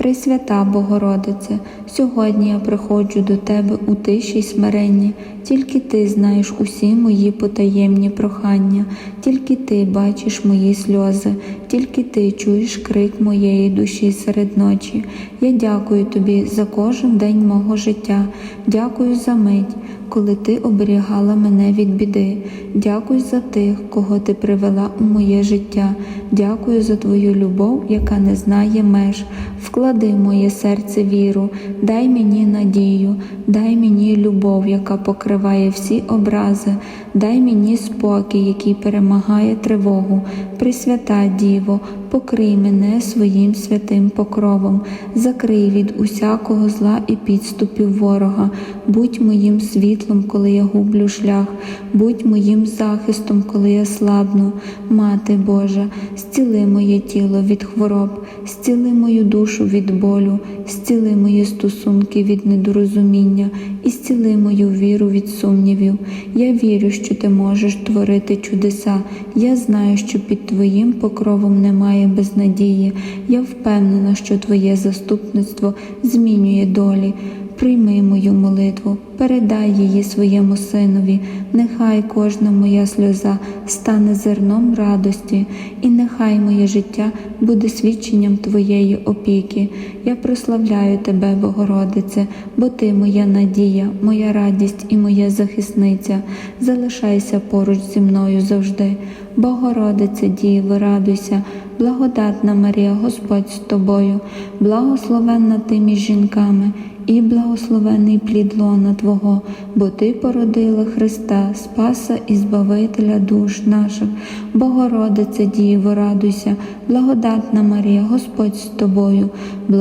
Пресвята Богородице, сьогодні я приходжу до Тебе у тиші й смиренні, тільки Ти знаєш усі мої потаємні прохання, тільки Ти бачиш мої сльози, тільки Ти чуєш крик моєї душі серед ночі. Я дякую Тобі за кожен день мого життя, дякую за мить, коли Ти оберігала мене від біди. Дякую за тих, кого Ти привела у моє життя. Дякую за Твою любов, яка не знає меж. Вклади в моє серце віру, дай мені надію, дай мені любов, яка покриває всі образи, дай мені спокій, який перемагає тривогу. Пресвята Діво, покрий мене своїм святим покровом, закрий від усякого зла і підступів ворога, будь моїм світлом, коли я гублю шлях, будь моїм захистом, коли я слабну. Мати Божа, зціли моє тіло від хвороб, зціли мою душу від болю, зціли мої стосунки від недорозуміння і зціли мою віру від сумнівів. Я вірю, що ти можеш творити чудеса. Я знаю, що під Твоїм покровом немає безнадії. Я впевнена, що Твоє заступництво змінює долі. Прийми мою молитву, передай її своєму синові, нехай кожна моя сльоза стане зерном радості, і нехай моє життя буде свідченням Твоєї опіки. Я прославляю Тебе, Богородице, бо Ти моя надія, моя радість і моя захисниця. Залишайся поруч зі мною завжди. Богородице, Діво, радуйся, благодатна Марія, Господь з тобою, благословенна ти між жінками і благословений плід лона Твого, бо Ти породила Христа, Спаса і Збавителя душ наших. Богородице, Діво, радуйся, благодатна Марія, Господь з тобою,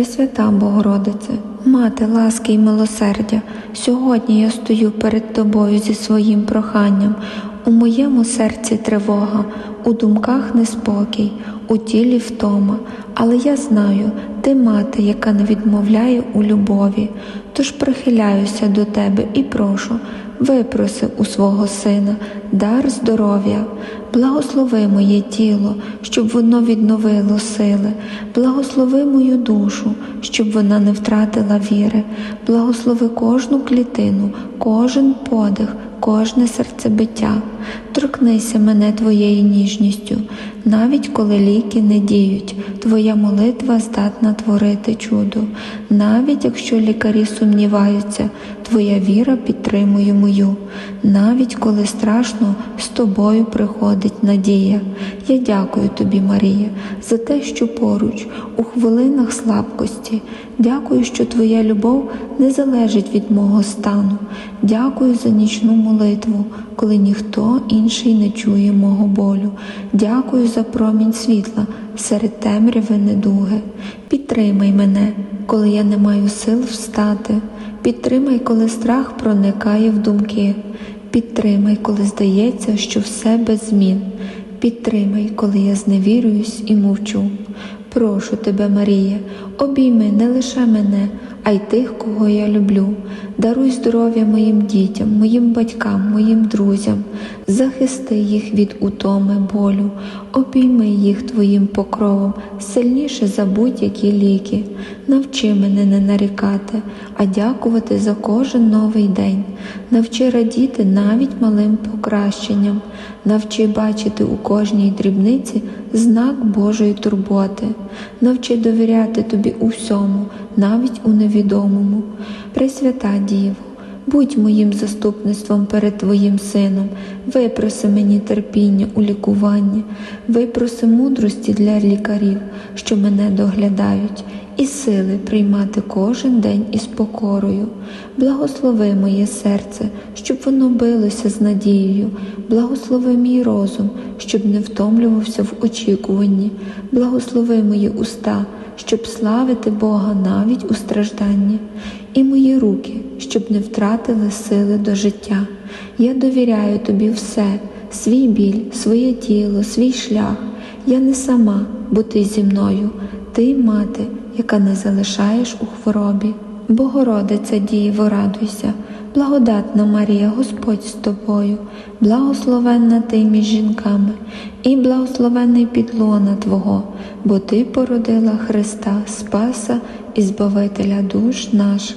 Пресвята Богородице, Мати ласки й милосердя, сьогодні я стою перед Тобою зі своїм проханням. У моєму серці тривога, у думках неспокій, у тілі втома, але я знаю, ти мати, яка не відмовляє у любові, тож прихиляюся до тебе і прошу, випроси у свого сина дар здоров'я, благослови моє тіло, щоб воно відновило сили, благослови мою душу, щоб вона не втратила віри, благослови кожну клітину, кожен подих, кожне серцебиття. Торкнися мене твоєю ніжністю, навіть коли ліки не діють, твоя молитва здатна творити чудо. Навіть якщо лікарі сумніваються, твоя віра підтримує мою. Навіть коли страшно, з тобою приходить надія. Я дякую тобі, Марія, за те, що поруч, у хвилинах слабкості. Дякую, що твоя любов не залежить від мого стану. Дякую за нічну молитву, коли ніхто інший не чує мого болю. Дякую за промінь світла серед темряви недуги. Підтримай мене, коли я не маю сил встати. Підтримай, коли страх проникає в думки. Підтримай, коли здається, що все без змін. Підтримай, коли я зневірююсь і мовчу. Прошу тебе, Марія, обійми не лише мене, а й тих, кого я люблю. Даруй здоров'я моїм дітям, моїм батькам, моїм друзям, захисти їх від утоми болю, обійми їх твоїм покровом, сильніше за будь-які ліки. Навчи мене не нарікати, а дякувати за кожен новий день. Навчи радіти навіть малим покращенням, навчи бачити у кожній дрібниці знак Божої турботи, навчи довіряти тобі у всьому, навіть у невідомому. Пресвята Діво, будь моїм заступництвом перед Твоїм сином, випроси мені терпіння у лікуванні, випроси мудрості для лікарів, що мене доглядають, і сили приймати кожен день із покорою. Благослови моє серце, щоб воно билося з надією, благослови мій розум, щоб не втомлювався в очікуванні, благослови мої уста, щоб славити Бога навіть у стражданні, і мої руки, щоб не втратили сили до життя. Я довіряю тобі все, свій біль, своє тіло, свій шлях. Я не сама, бо ти зі мною, ти мати, яка не залишаєш у хворобі. Богородиця Дієво, радуйся, благодатна Марія, Господь з тобою, благословенна ти між жінками, і благословенний підлона Твого, бо Ти породила Христа, Спаса і Збавителя душ наших.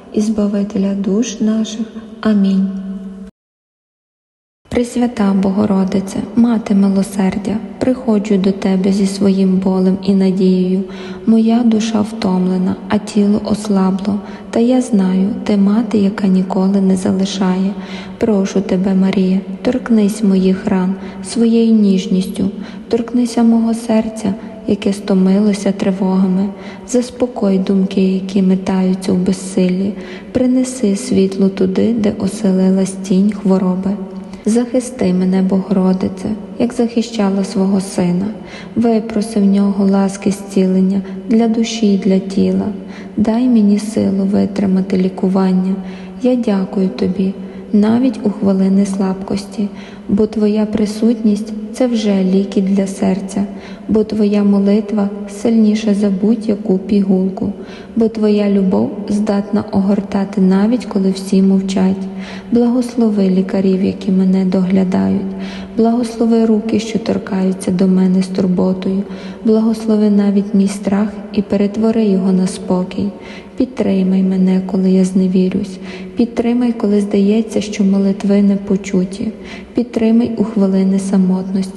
Збавителя душ наших. Амінь. Пресвята Богородице, Мати милосердя, приходжу до Тебе зі своїм болем і надією. Моя душа втомлена, а тіло ослабло, та я знаю, ти мати, яка ніколи не залишає. Прошу тебе, Марія, торкнись моїх ран своєю ніжністю, торкнися мого серця, яке стомилося тривогами, заспокой думки, які метаються в безсиллі, принеси світло туди, де оселилась тінь хвороби. Захисти мене, Богородице, як захищала свого сина, випроси в нього ласки зцілення для душі і для тіла, дай мені силу витримати лікування. Я дякую тобі, навіть у хвилини слабкості, бо Твоя присутність це вже ліки для серця, бо Твоя молитва сильніша за будь-яку пігулку, бо Твоя любов здатна огортати навіть коли всі мовчать. Благослови лікарів, які мене доглядають, благослови руки, що торкаються до мене з турботою, благослови навіть мій страх і перетвори його на спокій. Підтримай мене, коли я зневірюсь, підтримай, коли здається, що молитви не почуті, підтримай у хвилини самотності,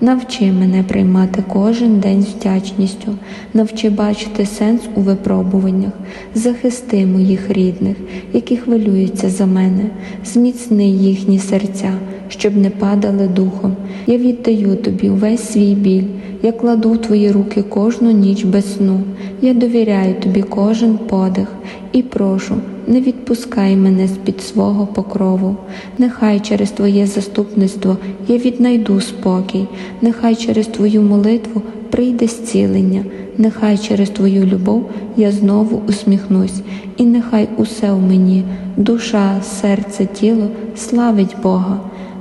навчи мене приймати кожен день з вдячністю, навчи бачити сенс у випробуваннях, захисти моїх рідних, які хвилюються за мене, зміцни їхні серця, щоб не падали духом. Я віддаю тобі увесь свій біль. Я кладу в твої руки кожну ніч без сну. Я довіряю тобі кожен подих і прошу, не відпускай мене з-під свого покрову. Нехай через Твоє заступництво я віднайду спокій, нехай через Твою молитву прийде зцілення, нехай через Твою любов я знову усміхнусь, і нехай усе в мені, душа, серце, тіло славить Бога.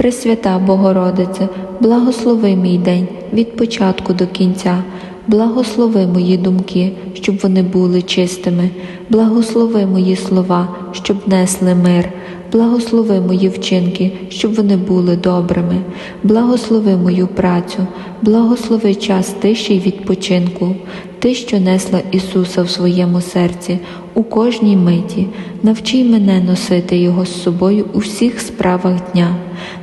Пресвята Богородице, благослови мій день від початку до кінця, благослови мої думки, щоб вони були чистими, благослови мої слова, щоб несли мир, благослови мої вчинки, щоб вони були добрими, благослови мою працю, благослови час тиші й відпочинку, ти, що несла Ісуса в своєму серці у кожній миті, навчи мене носити Його з собою у всіх справах дня.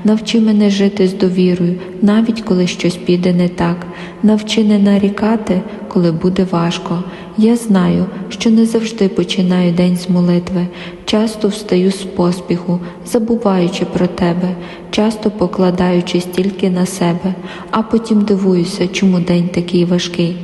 Навчи мене жити з довірою, навіть коли щось піде не так. Навчи не нарікати, коли буде важко. Я знаю, що не завжди починаю день з молитви, часто встаю з поспіху, забуваючи про тебе, часто покладаючись тільки на себе, а потім дивуюся, чому день такий важкий.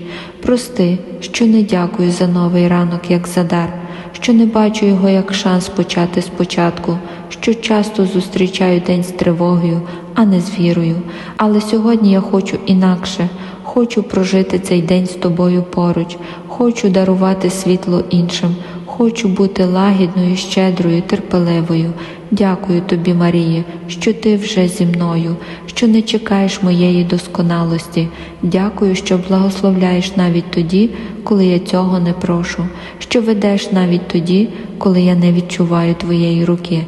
Прости, що не дякую за новий ранок, як за дар, що не бачу його як шанс почати спочатку, що часто зустрічаю день з тривогою, а не з вірою. Але сьогодні я хочу інакше. Хочу прожити цей день з тобою поруч, хочу дарувати світло іншим, хочу бути лагідною, щедрою, терпеливою. Дякую тобі, Марії, що ти вже зі мною, що не чекаєш моєї досконалості. Дякую, що благословляєш навіть тоді, коли я цього не прошу, що ведеш навіть тоді, коли я не відчуваю твоєї руки.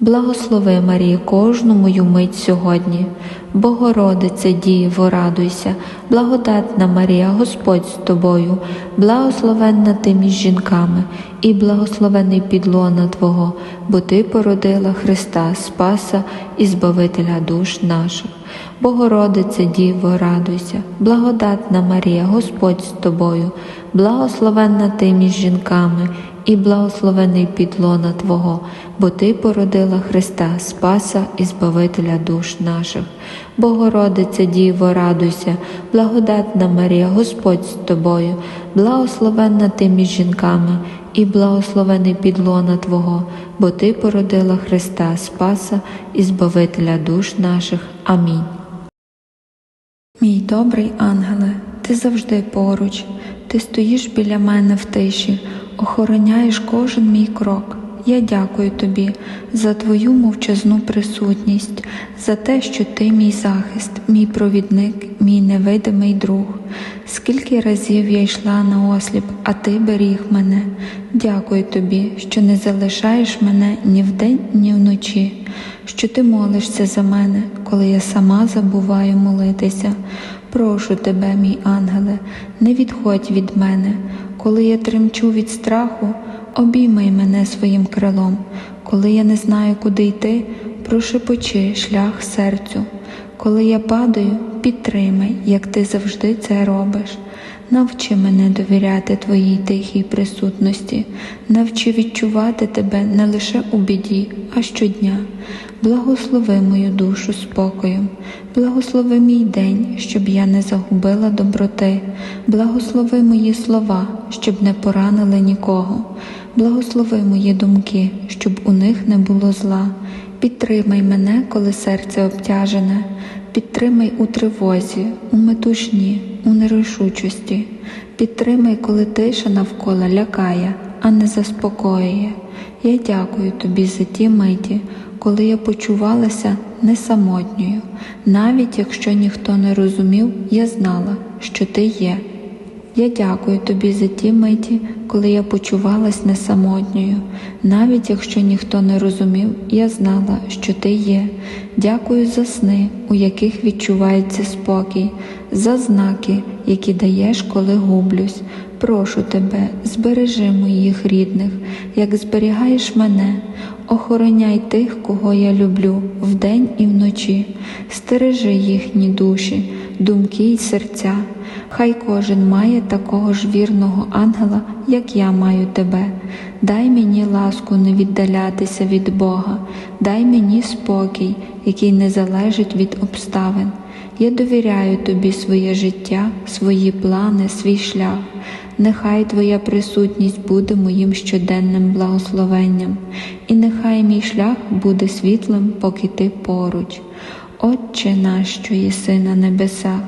Благослови, Марії, кожну мою мить сьогодні. Богородице Діво, радуйся, благодатна Марія, Господь з тобою, благословенна ти між жінками, і благословений підлона Твого, бо Ти породила Христа, Спаса і Збавителя душ наших. Богородице Діво, радуйся, благодатна Марія, Господь з тобою, благословенна ти між жінками, і благословений підлона Твого, бо Ти породила Христа, Спаса і Збавителя душ наших. Богородице Діво, радуйся, благодатна Марія, Господь з тобою, благословенна ти між жінками, і благословений підлона Твого, бо Ти породила Христа, Спаса і Збавителя душ наших. Амінь. Мій добрий ангеле, ти завжди поруч, ти стоїш біля мене в тиші, охороняєш кожен мій крок. Я дякую тобі за твою мовчазну присутність, за те, що ти мій захист, мій провідник, мій невидимий друг. Скільки разів я йшла на осліп, а ти беріг мене. Дякую тобі, що не залишаєш мене ні вдень, ні вночі, що ти молишся за мене, коли я сама забуваю молитися. Прошу тебе, мій ангеле, не відходь від мене, коли я тремчу від страху. Обіймай мене своїм крилом, коли я не знаю, куди йти, прошепочи шлях серцю. Коли я падаю, підтримай, як ти завжди це робиш. Навчи мене довіряти Твоїй тихій присутності, навчи відчувати тебе не лише у біді, а щодня. Благослови мою душу спокоєм, благослови мій день, щоб я не загубила доброти, благослови мої слова, щоб не поранили нікого, благослови мої думки, щоб у них не було зла. Підтримай мене, коли серце обтяжене, підтримай у тривозі, у метушні, у нерішучості, підтримай, коли тиша навколо лякає, а не заспокоює. Я дякую тобі за ті миті, коли я почувалася не самотньою, навіть якщо ніхто не розумів, я знала, що ти є. Я дякую тобі за ті миті, коли я почувалась не самотньою, навіть якщо ніхто не розумів, я знала, що ти є. Дякую за сни, у яких відчувається спокій, за знаки, які даєш, коли гублюсь. Прошу тебе, збережи моїх рідних, як зберігаєш мене, охороняй тих, кого я люблю, вдень і вночі, стережи їхні душі, думки й серця. Хай кожен має такого ж вірного ангела, як я маю тебе. Дай мені ласку не віддалятися від Бога, дай мені спокій, який не залежить від обставин. Я довіряю тобі своє життя, свої плани, свій шлях. Нехай Твоя присутність буде моїм щоденним благословенням, і нехай мій шлях буде світлим, поки ти поруч. Отче наш, що єси на небесах,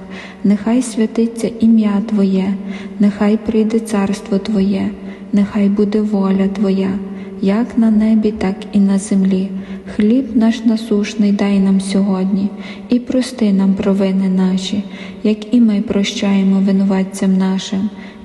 нехай святиться ім'я Твоє, нехай прийде царство Твоє, нехай буде воля Твоя, як на небі, так і на землі. Хліб наш насушний дай нам сьогодні, і прости нам провини наші, як і ми прощаємо винуватцям нашим,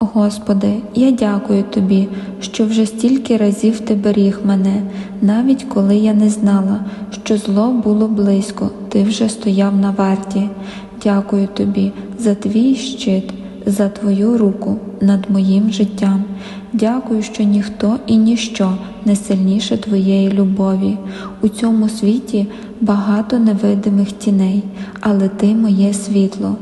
Господи, я дякую Тобі, що вже стільки разів Ти беріг мене, навіть коли я не знала, що зло було близько, Ти вже стояв на варті. Дякую Тобі за Твій щит, за Твою руку над моїм життям. Дякую, що ніхто і ніщо не сильніше Твоєї любові. У цьому світі багато невидимих тіней, але Ти моє світло.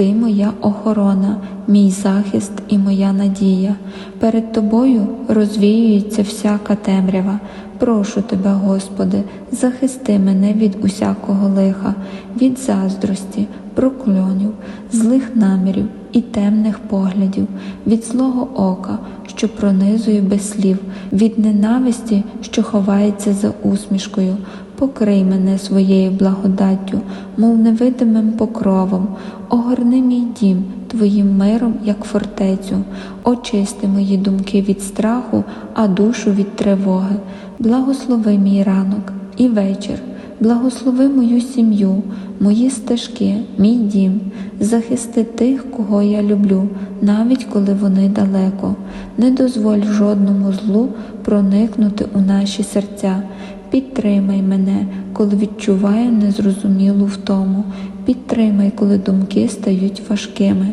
Ти моя охорона, мій захист і моя надія. Перед тобою розвіюється всяка темрява. Прошу тебе, Господи, захисти мене від усякого лиха, від заздрості, прокльонів, злих намірів і темних поглядів, від злого ока, що пронизує без слів, від ненависті, що ховається за усмішкою. Покрий мене своєю благодаттю, мов невидимим покровом, огорни мій дім Твоїм миром, як фортецю, очисти мої думки від страху, а душу від тривоги. Благослови мій ранок і вечір, благослови мою сім'ю, мої стежки, мій дім, захисти тих, кого я люблю, навіть коли вони далеко. Не дозволь жодному злу проникнути у наші серця. Підтримай мене, коли відчуваю незрозумілу втому. Підтримай, коли думки стають важкими.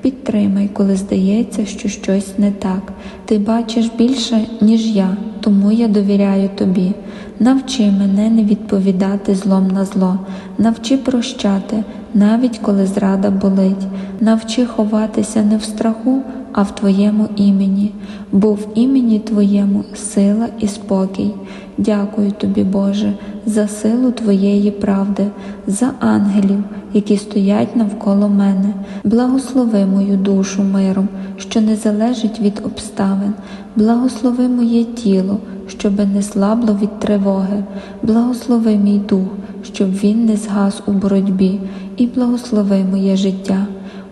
Підтримай, коли здається, що щось не так. Ти бачиш більше, ніж я, тому я довіряю тобі. Навчи мене не відповідати злом на зло, навчи прощати, навіть коли зрада болить, навчи ховатися не в страху, а в Твоєму імені, бо в імені Твоєму сила і спокій. Дякую тобі, Боже, за силу Твоєї правди, за ангелів, які стоять навколо мене. Благослови мою душу миром, що не залежить від обставин, благослови моє тіло, щоби не слабло від тривоги, благослови мій дух, щоб він не згас у боротьбі, і благослови моє життя.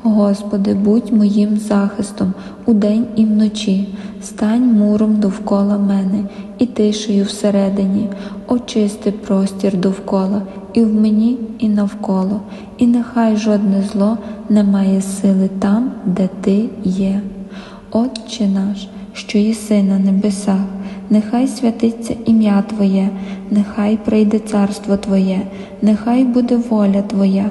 Господи, будь моїм захистом удень і вночі, стань муром довкола мене і тишею всередині, очисти простір довкола, і в мені, і навколо, і нехай жодне зло не має сили там, де Ти є. Отче наш, що єси на небесах, нехай святиться ім'я Твоє, нехай прийде царство Твоє, нехай буде воля Твоя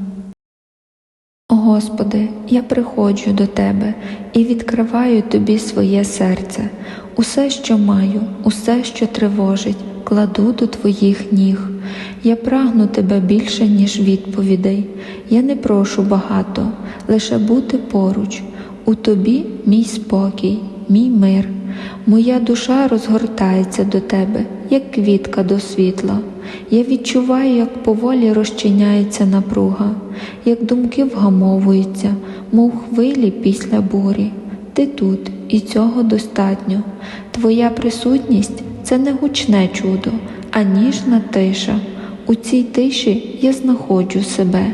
Господи, я приходжу до Тебе і відкриваю Тобі своє серце. Усе, що маю, усе, що тривожить, кладу до Твоїх ніг. Я прагну Тебе більше, ніж відповідей. Я не прошу багато, лише бути поруч. У Тобі мій спокій, мій мир. Моя душа розгортається до Тебе, як квітка до світла. Я відчуваю, як поволі розчиняється напруга, як думки вгамовуються, мов хвилі після бурі. Ти тут, і цього достатньо. Твоя присутність це не гучне чудо, а ніжна тиша. У цій тиші я знаходжу себе,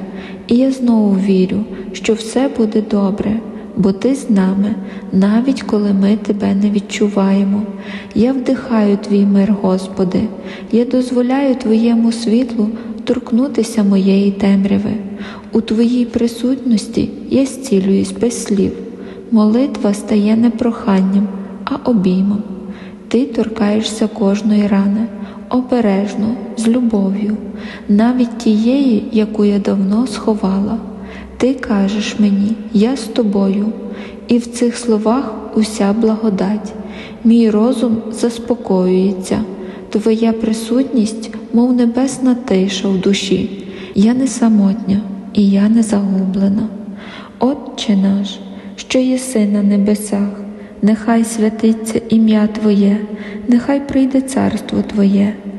і я знову вірю, що все буде добре бо Ти з нами, навіть коли ми Тебе не відчуваємо. Я вдихаю Твій мир, Господи, я дозволяю Твоєму світлу торкнутися моєї темряви. У Твоїй присутності я зцілююсь без слів. Молитва стає не проханням, а обіймом. Ти торкаєшся кожної рани, обережно, з любов'ю, навіть тієї, яку я давно сховала. Ти кажеш мені, я з тобою, і в цих словах уся благодать, мій розум заспокоюється, Твоя присутність, мов небесна тиша в душі. Я не самотня і я не загублена. Отче наш, що єси на небесах, нехай святиться ім'я Твоє, нехай прийде царство Твоє,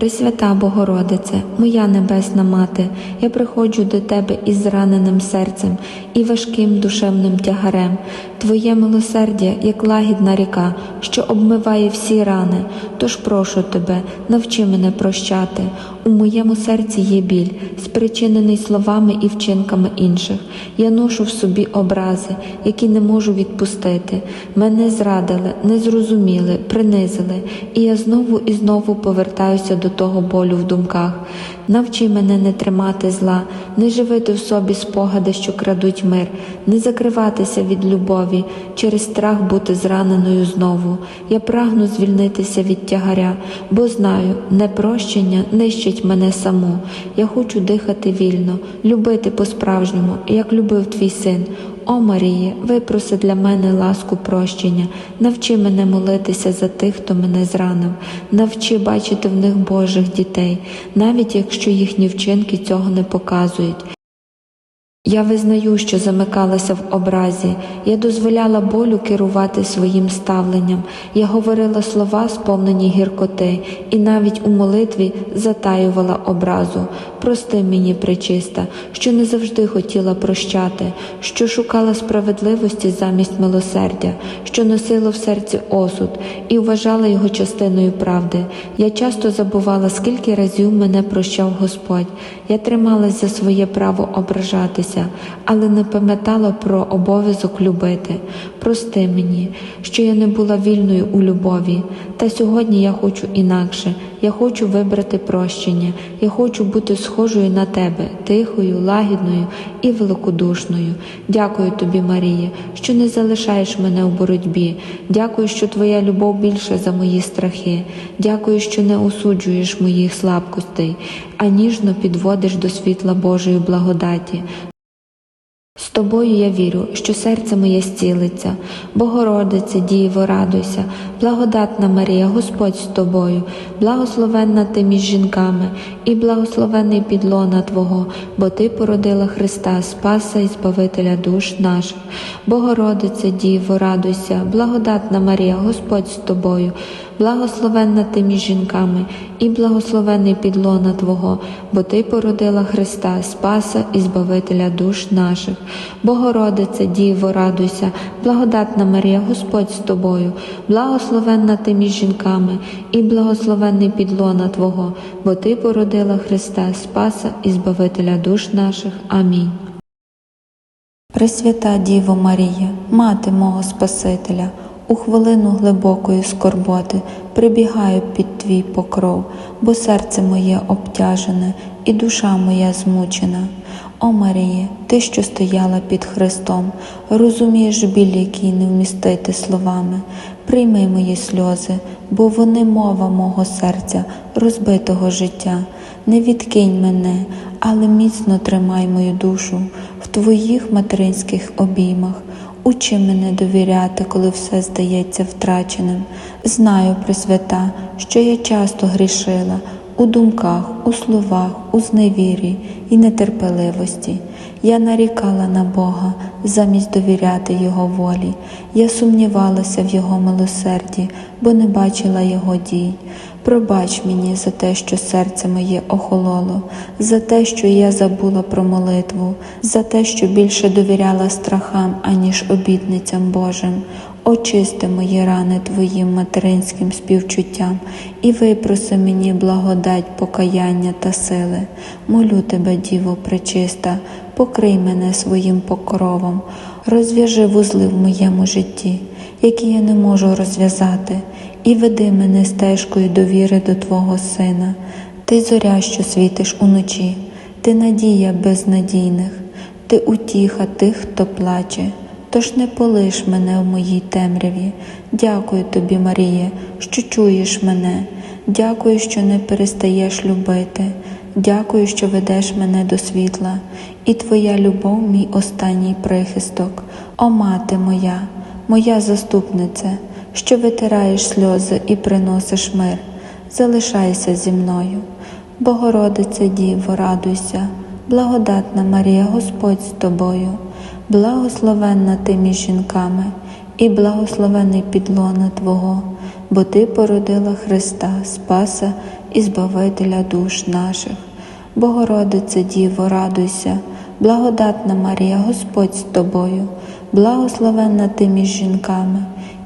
Пресвята Богородице, моя небесна мати, я приходжу до Тебе із зраненим серцем і важким душевним тягарем. Твоє милосердя, як лагідна ріка, що обмиває всі рани. Тож прошу Тебе, навчи мене прощати. У моєму серці є біль, спричинений словами і вчинками інших. Я ношу в собі образи, які не можу відпустити. Мене зрадили, не зрозуміли, принизили, і я знову і знову повертаюся до того болю в думках. Навчи мене не тримати зла, не живити в собі спогади, що крадуть мир, не закриватися від любові, через страх бути зраненою знову. Я прагну звільнитися від тягаря, бо знаю, непрощення нищить мене саму. Я хочу дихати вільно, любити по-справжньому, як любив твій син. О Марії, випроси для мене ласку прощення, навчи мене молитися за тих, хто мене зранив, навчи бачити в них Божих дітей, навіть якщо їхні вчинки цього не показують. Я визнаю, що замикалася в образі, я дозволяла болю керувати своїм ставленням, я говорила слова, сповнені гіркоти, і навіть у молитві затаювала образу. Прости мені, пречиста, що не завжди хотіла прощати, що шукала справедливості замість милосердя, що носила в серці осуд і вважала його частиною правди. Я часто забувала, скільки разів мене прощав Господь. Я трималась за своє право ображатися, але не пам'ятала про обов'язок любити. Прости мені, що я не була вільною у любові. Та сьогодні я хочу інакше. Я хочу вибрати прощення. Я хочу бути схожою на тебе, тихою, лагідною і великодушною. Дякую тобі, Марія, що не залишаєш мене у боротьбі. Дякую, що твоя любов більша за мої страхи. Дякую, що не осуджуєш моїх слабкостей, а ніжно підводиш до світла Божої благодаті. З тобою я вірю, що серце моє зцілиться, Богородице, Діво, радуйся, благодатна Марія, Господь з тобою, благословенна ти між жінками, і благословений підлона Твого, бо Ти породила Христа, Спаса і Збавителя душ наших. Богородице, Діво, радуйся, благодатна Марія, Господь з тобою, благословенна ти між жінками, і благословений підлона Твого, бо Ти породила Христа, Спаса і Збавителя душ наших. Богородице, Діво, радуйся, благодатна Марія, Господь з тобою, благословенна ти між жінками, і благословенний підлона Твого, бо Ти породила Христа, Спаса і Збавителя душ наших. Амінь. Пресвята Діво Марія, мати мого Спасителя, у хвилину глибокої скорботи прибігаю під твій покров, бо серце моє обтяжене і душа моя змучена. О Маріє, ти, що стояла під Христом, розумієш біль, який не вмістити словами. Прийми мої сльози, бо вони мова мого серця, розбитого життя. Не відкинь мене, але міцно тримай мою душу в твоїх материнських обіймах. Учи мене довіряти, коли все здається втраченим. Знаю, Пресвята, що я часто грішила у думках, у словах, у зневірі і нетерпеливості. Я нарікала на Бога замість довіряти Його волі. Я сумнівалася в Його милосерді, бо не бачила Його дій. Пробач мені за те, що серце моє охололо, за те, що я забула про молитву, за те, що більше довіряла страхам, аніж обітницям Божим. Очисти мої рани Твоїм материнським співчуттям і випроси мені благодать, покаяння та сили. Молю тебе, Діво пречиста, покрий мене своїм покровом, розв'яжи вузли в моєму житті, які я не можу розв'язати, і веди мене стежкою довіри до Твого Сина. Ти зоря, що світиш уночі, ти надія безнадійних, ти утіха тих, хто плаче. Тож не полиш мене в моїй темряві. Дякую тобі, Маріє, що чуєш мене. Дякую, що не перестаєш любити. Дякую, що ведеш мене до світла, і Твоя любов, мій останній прихисток. О мати моя, моя заступниця, що витираєш сльози і приносиш мир, залишайся зі мною. Богородице Діво, радуйся, благодатна Марія, Господь з тобою, благословенна ти між жінками, і благословений підлона Твого, бо Ти породила Христа, Спаса і Збавителя душ наших. Богородице Діво, радуйся, благодатна Марія, Господь з тобою, благословенна ти між жінками,